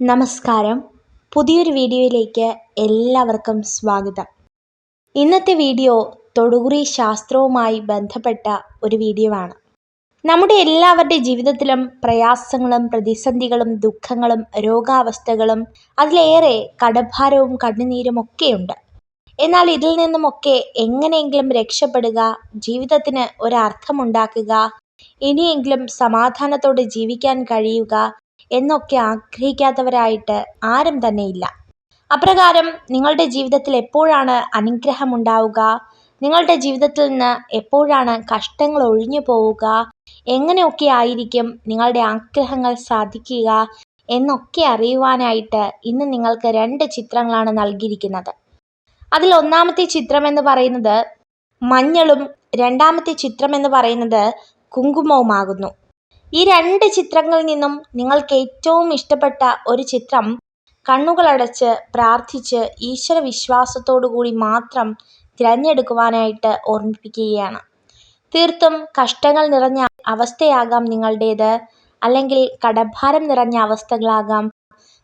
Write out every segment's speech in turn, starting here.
നമസ്കാരം. പുതിയൊരു വീഡിയോയിലേക്ക് എല്ലാവർക്കും സ്വാഗതം. ഇന്നത്തെ വീഡിയോ തൊടുകുറി ശാസ്ത്രവുമായി ബന്ധപ്പെട്ട ഒരു വീഡിയോ ആണ് നമ്മുടെ എല്ലാവരുടെ ജീവിതത്തിലും പ്രയാസങ്ങളും പ്രതിസന്ധികളും ദുഃഖങ്ങളും രോഗാവസ്ഥകളും അതിലേറെ കടഭാരവും കണ്ണുനീരും ഒക്കെയുണ്ട്. എന്നാൽ ഇതിൽ നിന്നുമൊക്കെ എങ്ങനെയെങ്കിലും രക്ഷപ്പെടുക ജീവിതത്തിന് ഒരർത്ഥമുണ്ടാക്കുക ഇനിയെങ്കിലും സമാധാനത്തോടെ ജീവിക്കാൻ കഴിയുക എന്നൊക്കെ ആഗ്രഹിക്കാത്തവരായിട്ട് ആരും തന്നെയില്ല അപ്രകാരം നിങ്ങളുടെ ജീവിതത്തിൽ എപ്പോഴാണ് അനുഗ്രഹം ഉണ്ടാവുക? നിങ്ങളുടെ ജീവിതത്തിൽ നിന്ന് എപ്പോഴാണ് കഷ്ടങ്ങൾ ഒഴിഞ്ഞു പോവുക? എങ്ങനെയൊക്കെ ആയിരിക്കും നിങ്ങളുടെ ആഗ്രഹങ്ങൾ സാധിക്കുക എന്നൊക്കെ അറിയുവാനായിട്ട് ഇന്ന് നിങ്ങൾക്ക് രണ്ട് ചിത്രങ്ങളാണ് നൽകിയിരിക്കുന്നത്. അതിൽ ഒന്നാമത്തെ ചിത്രം എന്ന് പറയുന്നത് മഞ്ഞളും രണ്ടാമത്തെ ചിത്രം എന്ന് പറയുന്നത് കുങ്കുമവുമാകുന്നു. ഈ രണ്ട് ചിത്രങ്ങളിൽ നിന്നും നിങ്ങൾക്ക് ഏറ്റവും ഇഷ്ടപ്പെട്ട ഒരു ചിത്രം കണ്ണുകളടച്ച് പ്രാർത്ഥിച്ച് ഈശ്വര വിശ്വാസത്തോടു കൂടി മാത്രം തിരഞ്ഞെടുക്കുവാനായിട്ട് ഓർമ്മിപ്പിക്കുകയാണ്. തീർത്തും കഷ്ടങ്ങൾ നിറഞ്ഞ അവസ്ഥയാകാം നിങ്ങളുടേത്. അല്ലെങ്കിൽ കടഭാരം നിറഞ്ഞ അവസ്ഥകളാകാം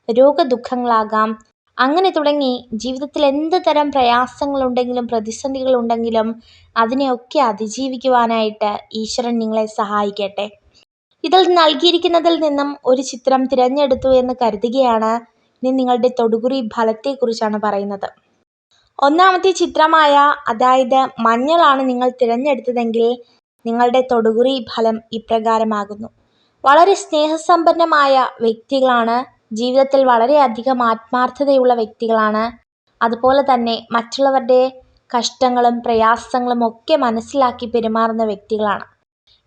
രോഗദുഃഖങ്ങളാകാം. അങ്ങനെ തുടങ്ങി ജീവിതത്തിൽ എന്ത് തരം പ്രയാസങ്ങളുണ്ടെങ്കിലും പ്രതിസന്ധികളുണ്ടെങ്കിലും അതിനെയൊക്കെ അതിജീവിക്കുവാനായിട്ട് ഈശ്വരൻ നിങ്ങളെ സഹായിക്കട്ടെ. ഇതിൽ നൽകിയിരിക്കുന്നതിൽ നിന്നും ഒരു ചിത്രം തിരഞ്ഞെടുത്തു എന്ന് കരുതുകയാണ് ഇനി നിങ്ങളുടെ തൊടുകുറി ഫലത്തെക്കുറിച്ചാണ് പറയുന്നത്. ഒന്നാമത്തെ ചിത്രമായ അതായത് മഞ്ഞളാണ് നിങ്ങൾ തിരഞ്ഞെടുത്തതെങ്കിൽ നിങ്ങളുടെ തൊടുകുറി ഫലം ഇപ്രകാരമാകുന്നു. വളരെ സ്നേഹസമ്പന്നമായ വ്യക്തികളാണ് ജീവിതത്തിൽ വളരെയധികം ആത്മാർത്ഥതയുള്ള വ്യക്തികളാണ്. അതുപോലെ തന്നെ മറ്റുള്ളവരുടെ കഷ്ടങ്ങളും പ്രയാസങ്ങളും ഒക്കെ മനസ്സിലാക്കി പെരുമാറുന്ന വ്യക്തികളാണ്.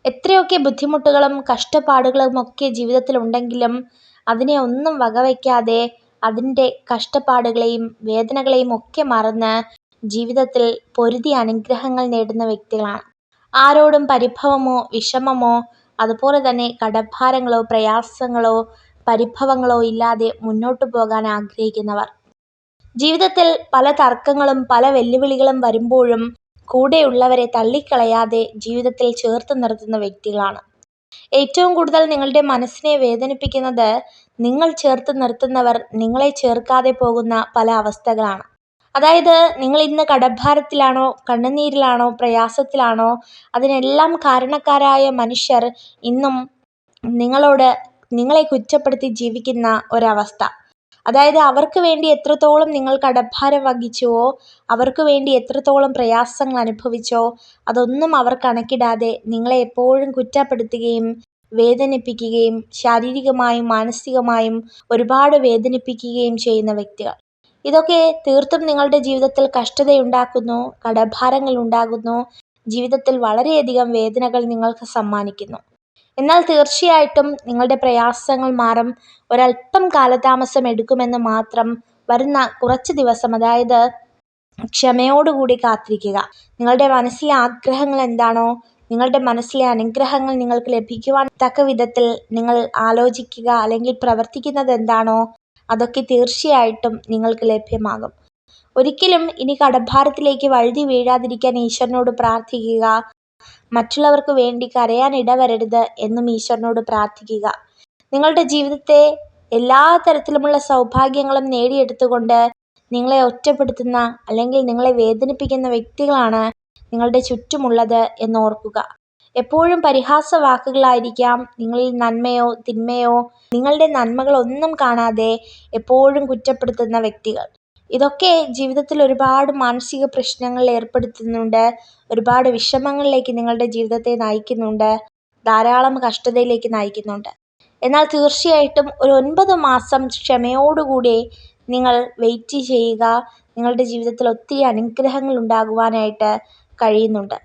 എത്രയൊക്കെ ബുദ്ധിമുട്ടുകളും കഷ്ടപ്പാടുകളും ഒക്കെ ജീവിതത്തിൽ ഉണ്ടെങ്കിലും അതിനെ ഒന്നും വകവയ്ക്കാതെ അതിന്റെ കഷ്ടപ്പാടുകളെയും വേദനകളെയും ഒക്കെ മറന്ന് ജീവിതത്തിൽ പൊരുതി അനുഗ്രഹങ്ങൾ നേടുന്ന വ്യക്തികളാണ്. ആരോടും പരിഭവമോ വിഷമമോ അതുപോലെ തന്നെ കടഭാരങ്ങളോ പ്രയാസങ്ങളോ പരിഭവങ്ങളോ ഇല്ലാതെ മുന്നോട്ടു പോകാൻ ആഗ്രഹിക്കുന്നവർ. ജീവിതത്തിൽ പല തർക്കങ്ങളും പല വെല്ലുവിളികളും വരുമ്പോഴും കൂടെയുള്ളവരെ തള്ളിക്കളയാതെ ജീവിതത്തിൽ ചേർത്ത് നിർത്തുന്ന വ്യക്തികളാണ്. ഏറ്റവും കൂടുതൽ നിങ്ങളുടെ മനസ്സിനെ വേദനിപ്പിക്കുന്നത് നിങ്ങൾ ചേർത്ത് നിർത്തുന്നവർ നിങ്ങളെ ചേർക്കാതെ പോകുന്ന പല അവസ്ഥകളാണ്. അതായത് നിങ്ങൾ ഇന്ന് കടഭാരത്തിലാണോ കണ്ണുനീരിലാണോ പ്രയാസത്തിലാണോ അതിനെല്ലാം കാരണക്കാരായ മനുഷ്യർ ഇന്നും നിങ്ങളോട് നിങ്ങളെ കുറ്റപ്പെടുത്തി ജീവിക്കുന്ന ഒരവസ്ഥ. അതായത് അവർക്ക് വേണ്ടി എത്രത്തോളം നിങ്ങൾ കടഭാരം വഹിച്ചുവോ അവർക്ക് വേണ്ടി എത്രത്തോളം പ്രയാസങ്ങൾ അനുഭവിച്ചോ അതൊന്നും അവർ കണക്കിടാതെ നിങ്ങളെ എപ്പോഴും കുറ്റപ്പെടുത്തുകയും വേദനിപ്പിക്കുകയും ശാരീരികമായും മാനസികമായും ഒരുപാട് വേദനിപ്പിക്കുകയും ചെയ്യുന്ന വ്യക്തികൾ. ഇതൊക്കെ തീർത്തും നിങ്ങളുടെ ജീവിതത്തിൽ കഷ്ടതയുണ്ടാക്കുന്നു കടഭാരങ്ങൾ ഉണ്ടാകുന്നു ജീവിതത്തിൽ വളരെയധികം വേദനകൾ നിങ്ങൾക്ക് സമ്മാനിക്കുന്നു. എന്നാൽ തീർച്ചയായിട്ടും നിങ്ങളുടെ പ്രയാസങ്ങൾ മാറും. ഒരല്പം കാലതാമസം എടുക്കുമെന്ന് മാത്രം വരുന്ന കുറച്ച് ദിവസം അതായത് ക്ഷമയോടുകൂടി കാത്തിരിക്കുക. നിങ്ങളുടെ മനസ്സിലെ ആഗ്രഹങ്ങൾ എന്താണോ നിങ്ങളുടെ മനസ്സിലെ അനുഗ്രഹങ്ങൾ നിങ്ങൾക്ക് ലഭിക്കുവാൻ തക്ക വിധത്തിൽ നിങ്ങൾ ആലോചിക്കുക അല്ലെങ്കിൽ പ്രവർത്തിക്കുന്നത് എന്താണോ അതൊക്കെ തീർച്ചയായിട്ടും നിങ്ങൾക്ക് ലഭ്യമാകും. ഒരിക്കലും ഇനി കടഭാരത്തിലേക്ക് വഴുതി വീഴാതിരിക്കാൻ ഈശ്വരനോട് പ്രാർത്ഥിക്കുക. മറ്റുള്ളവർക്ക് വേണ്ടി കരയാൻ ഇടവരരുത് എന്നും ഈശ്വരനോട് പ്രാർത്ഥിക്കുക. നിങ്ങളുടെ ജീവിതത്തെ എല്ലാ തരത്തിലുമുള്ള സൗഭാഗ്യങ്ങളും നേടിയെടുത്തുകൊണ്ട് നിങ്ങളെ ഒറ്റപ്പെടുത്തുന്ന അല്ലെങ്കിൽ നിങ്ങളെ വേദനിപ്പിക്കുന്ന വ്യക്തികളാണ് നിങ്ങളുടെ ചുറ്റുമുള്ളത് എന്നോർക്കുക എപ്പോഴും പരിഹാസ വാക്കുകളായിരിക്കാം നിങ്ങളിൽ നന്മയോ തിന്മയോ നിങ്ങളുടെ നന്മകളൊന്നും കാണാതെ എപ്പോഴും കുറ്റപ്പെടുത്തുന്ന വ്യക്തികൾ. ഇതൊക്കെ ജീവിതത്തിൽ ഒരുപാട് മാനസിക പ്രശ്നങ്ങൾ ഏർപ്പെടുത്തുന്നുണ്ട്. ഒരുപാട് വിഷമങ്ങളിലേക്ക് നിങ്ങളുടെ ജീവിതത്തെ നയിക്കുന്നുണ്ട്. ധാരാളം കഷ്ടതയിലേക്ക് നയിക്കുന്നുണ്ട്. എന്നാൽ തീർച്ചയായിട്ടും ഒരു ഒൻപത് മാസം ക്ഷമയോടുകൂടി നിങ്ങൾ വെയിറ്റ് ചെയ്യുക. നിങ്ങളുടെ ജീവിതത്തിൽ ഒത്തിരി അനുഗ്രഹങ്ങൾ ഉണ്ടാകുവാനായിട്ട് കഴിയുന്നുണ്ട്.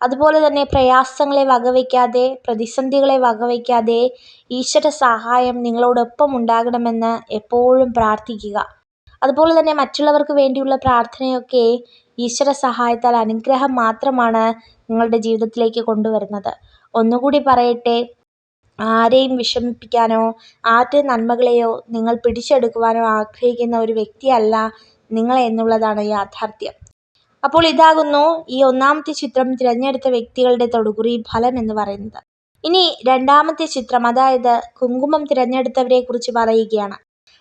അതുപോലെ തന്നെ പ്രയാസങ്ങളെ വകവയ്ക്കാതെ പ്രതിസന്ധികളെ വകവയ്ക്കാതെ ഈശ്വര സഹായം നിങ്ങളോടൊപ്പം ഉണ്ടാകണമെന്ന് എപ്പോഴും പ്രാർത്ഥിക്കുക. അതുപോലെ തന്നെ മറ്റുള്ളവർക്ക് വേണ്ടിയുള്ള പ്രാർത്ഥനയൊക്കെ ഈശ്വര സഹായത്താൽ അനുഗ്രഹം മാത്രമാണ് നിങ്ങളുടെ ജീവിതത്തിലേക്ക് കൊണ്ടുവരുന്നത്. ഒന്നുകൂടി പറയട്ടെ ആരെയും വിഷമിപ്പിക്കാനോ ആരുടെ നന്മകളെയോ നിങ്ങൾ പിടിച്ചെടുക്കുവാനോ ആഗ്രഹിക്കുന്ന ഒരു വ്യക്തിയല്ല നിങ്ങൾ എന്നുള്ളതാണ് യാഥാർത്ഥ്യം. അപ്പോൾ ഇതാകുന്നു ഈ ഒന്നാമത്തെ ചിത്രം തിരഞ്ഞെടുത്ത വ്യക്തികളുടെ തൊടുകുറി ഫലം എന്ന് പറയുന്നത്. ഇനി രണ്ടാമത്തെ ചിത്രം അതായത് കുങ്കുമം തിരഞ്ഞെടുത്തവരെ കുറിച്ച് പറയുകയാണ്.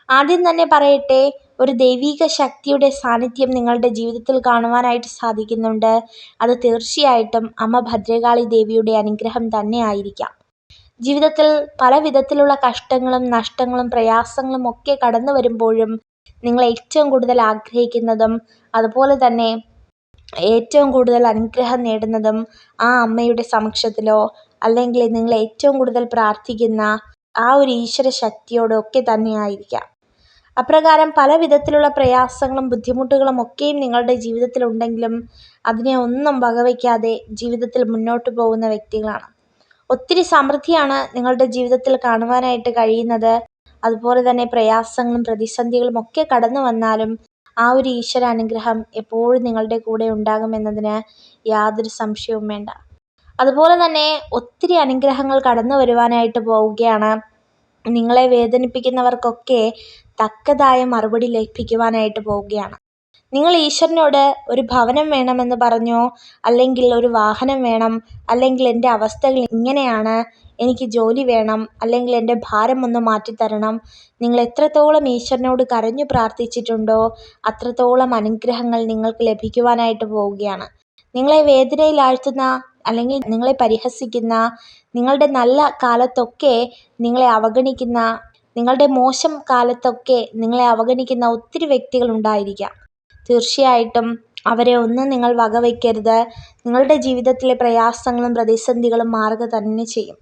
ആദ്യം തന്നെ പറയട്ടെ ഒരു ദൈവീക ശക്തിയുടെ സാന്നിധ്യം നിങ്ങളുടെ ജീവിതത്തിൽ കാണുവാനായിട്ട് സാധിക്കുന്നുണ്ട്. അത് തീർച്ചയായിട്ടും അമ്മ ഭദ്രകാളി ദേവിയുടെ അനുഗ്രഹം തന്നെ ആയിരിക്കാം. ജീവിതത്തിൽ പല വിധത്തിലുള്ള കഷ്ടങ്ങളും നഷ്ടങ്ങളും പ്രയാസങ്ങളും ഒക്കെ കടന്നു വരുമ്പോഴും നിങ്ങൾ ഏറ്റവും കൂടുതൽ ആഗ്രഹിക്കുന്നതും അതുപോലെ തന്നെ ഏറ്റവും കൂടുതൽ അനുഗ്രഹം നേടുന്നതും ആ അമ്മയുടെ സമക്ഷത്തിലോ അല്ലെങ്കിൽ നിങ്ങൾ ഏറ്റവും കൂടുതൽ പ്രാർത്ഥിക്കുന്ന ആ ഒരു ഈശ്വര ശക്തിയോടൊക്കെ തന്നെ തന്നെയായിരിക്കാം അപ്രകാരം പല വിധത്തിലുള്ള പ്രയാസങ്ങളും ബുദ്ധിമുട്ടുകളും ഒക്കെയും നിങ്ങളുടെ ജീവിതത്തിൽ ഉണ്ടെങ്കിലും അതിനെ ഒന്നും വകവയ്ക്കാതെ ജീവിതത്തിൽ മുന്നോട്ട് പോകുന്ന വ്യക്തികളാണ്. ഒത്തിരി സമൃദ്ധിയാണ് നിങ്ങളുടെ ജീവിതത്തിൽ കാണുവാനായിട്ട് കഴിയുന്നത്. അതുപോലെ തന്നെ പ്രയാസങ്ങളും പ്രതിസന്ധികളും ഒക്കെ കടന്നു വന്നാലും ആ ഒരു ഈശ്വര അനുഗ്രഹം എപ്പോഴും നിങ്ങളുടെ കൂടെ ഉണ്ടാകുമെന്നതിന് യാതൊരു സംശയവും വേണ്ട. അതുപോലെ തന്നെ ഒത്തിരി അനുഗ്രഹങ്ങൾ കടന്നു വരുവാനായിട്ട് പോവുകയാണ്. നിങ്ങളെ വേദനിപ്പിക്കുന്നവർക്കൊക്കെ തക്കതായ മറുപടി ലഭിക്കുവാനായിട്ട് പോവുകയാണ്. നിങ്ങൾ ഈശ്വരനോട് ഒരു ഭവനം വേണമെന്ന് പറഞ്ഞോ? അല്ലെങ്കിൽ ഒരു വാഹനം വേണം? അല്ലെങ്കിൽ എന്റെ അവസ്ഥകൾ ഇങ്ങനെയാണ്? എനിക്ക് ജോലി വേണം? അല്ലെങ്കിൽ എന്റെ ഭാരം ഒന്ന് മാറ്റിത്തരണം? നിങ്ങൾ എത്രത്തോളം ഈശ്വരനോട് കരഞ്ഞു പ്രാർത്ഥിച്ചിട്ടുണ്ടോ അത്രത്തോളം അനുഗ്രഹങ്ങൾ നിങ്ങൾക്ക് ലഭിക്കുവാനായിട്ട് പോവുകയാണ്. നിങ്ങളെ വേദനയിലാഴ്ത്തുന്ന അല്ലെങ്കിൽ നിങ്ങളെ പരിഹസിക്കുന്ന നിങ്ങളുടെ നല്ല കാലത്തൊക്കെ നിങ്ങളെ അവഗണിക്കുന്ന നിങ്ങളുടെ മോശം കാലത്തൊക്കെ നിങ്ങളെ അവഗണിക്കുന്ന ഒത്തിരി വ്യക്തികൾ ഉണ്ടായിരിക്കാം. തീർച്ചയായിട്ടും അവരെ ഒന്നും നിങ്ങൾ വകവയ്ക്കരുത്. നിങ്ങളുടെ ജീവിതത്തിലെ പ്രയാസങ്ങളും പ്രതിസന്ധികളും മാറുക തന്നെ ചെയ്യും.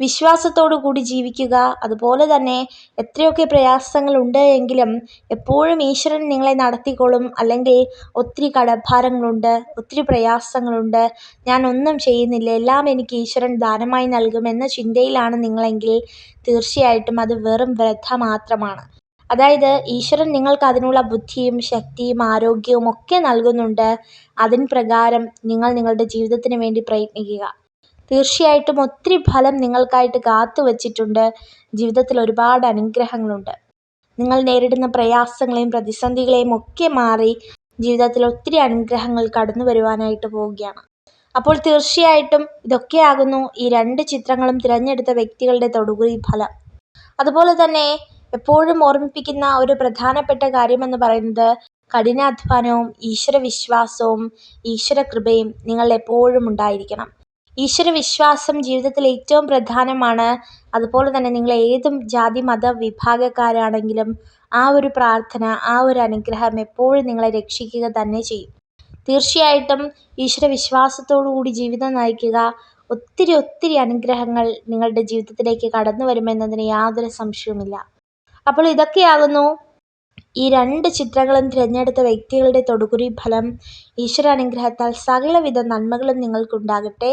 വിശ്വാസത്തോടു കൂടി ജീവിക്കുക. അതുപോലെ തന്നെ എത്രയൊക്കെ പ്രയാസങ്ങളുണ്ട് എങ്കിലും എപ്പോഴും ഈശ്വരൻ നിങ്ങളെ നടത്തിക്കോളും അല്ലെങ്കിൽ ഒത്തിരി കടഭാരങ്ങളുണ്ട് ഒത്തിരി പ്രയാസങ്ങളുണ്ട്. ഞാൻ ഒന്നും ചെയ്യുന്നില്ല. എല്ലാം എനിക്ക് ഈശ്വരൻ ദാനമായി നൽകുമെന്ന ചിന്തയിലാണ് നിങ്ങളെങ്കിൽ തീർച്ചയായിട്ടും അത് വെറും വൃഥ മാത്രമാണ്. അതായത് ഈശ്വരൻ നിങ്ങൾക്ക് അതിനുള്ള ബുദ്ധിയും ശക്തിയും ആരോഗ്യവും ഒക്കെ നൽകുന്നുണ്ട്. അതിൻ പ്രകാരം നിങ്ങൾ നിങ്ങളുടെ ജീവിതത്തിന് വേണ്ടി പ്രയത്നിക്കുക. തീർച്ചയായിട്ടും ഒത്തിരി ഫലം നിങ്ങൾക്കായിട്ട് കാത്തു വച്ചിട്ടുണ്ട്. ജീവിതത്തിൽ ഒരുപാട് അനുഗ്രഹങ്ങളുണ്ട്. നിങ്ങൾ നേരിടുന്ന പ്രയാസങ്ങളെയും പ്രതിസന്ധികളെയും ഒക്കെ മാറി ജീവിതത്തിൽ ഒത്തിരി അനുഗ്രഹങ്ങൾ കടന്നു വരുവാനായിട്ട് പോവുകയാണ്. അപ്പോൾ തീർച്ചയായിട്ടും ഇതൊക്കെയാകുന്നു ഈ രണ്ട് ചിത്രങ്ങളും തിരഞ്ഞെടുത്ത വ്യക്തികളുടെ തൊടുകുറി ഫലം. അതുപോലെ തന്നെ എപ്പോഴും ഓർമ്മിപ്പിക്കുന്ന ഒരു പ്രധാനപ്പെട്ട കാര്യമെന്ന് പറയുന്നത് കഠിനാധ്വാനവും ഈശ്വരവിശ്വാസവും ഈശ്വരകൃപയും നിങ്ങൾ എപ്പോഴും ഉണ്ടായിരിക്കണം. ഈശ്വരവിശ്വാസം ജീവിതത്തിൽ ഏറ്റവും പ്രധാനമാണ്. അതുപോലെ തന്നെ നിങ്ങൾ ഏതും ജാതി മത വിഭാഗക്കാരാണെങ്കിലും ആ ഒരു പ്രാർത്ഥന ആ ഒരു അനുഗ്രഹം എപ്പോഴും നിങ്ങളെ രക്ഷിക്കുക തന്നെ ചെയ്യും. തീർച്ചയായിട്ടും ഈശ്വരവിശ്വാസത്തോടു കൂടി ജീവിതം നയിക്കുക ഒത്തിരി ഒത്തിരി അനുഗ്രഹങ്ങൾ നിങ്ങളുടെ ജീവിതത്തിലേക്ക് കടന്നു വരുമെന്നതിന് യാതൊരു സംശയവുമില്ല. അപ്പോൾ ഇതൊക്കെയാകുന്നു. ഈ രണ്ട് ചിത്രങ്ങളും തിരഞ്ഞെടുത്ത വ്യക്തികളുടെ തൊടുകുറി ഫലം. ഈശ്വരാനുഗ്രഹത്താൽ സകലവിധ നന്മകളും നിങ്ങൾക്കുണ്ടാകട്ടെ.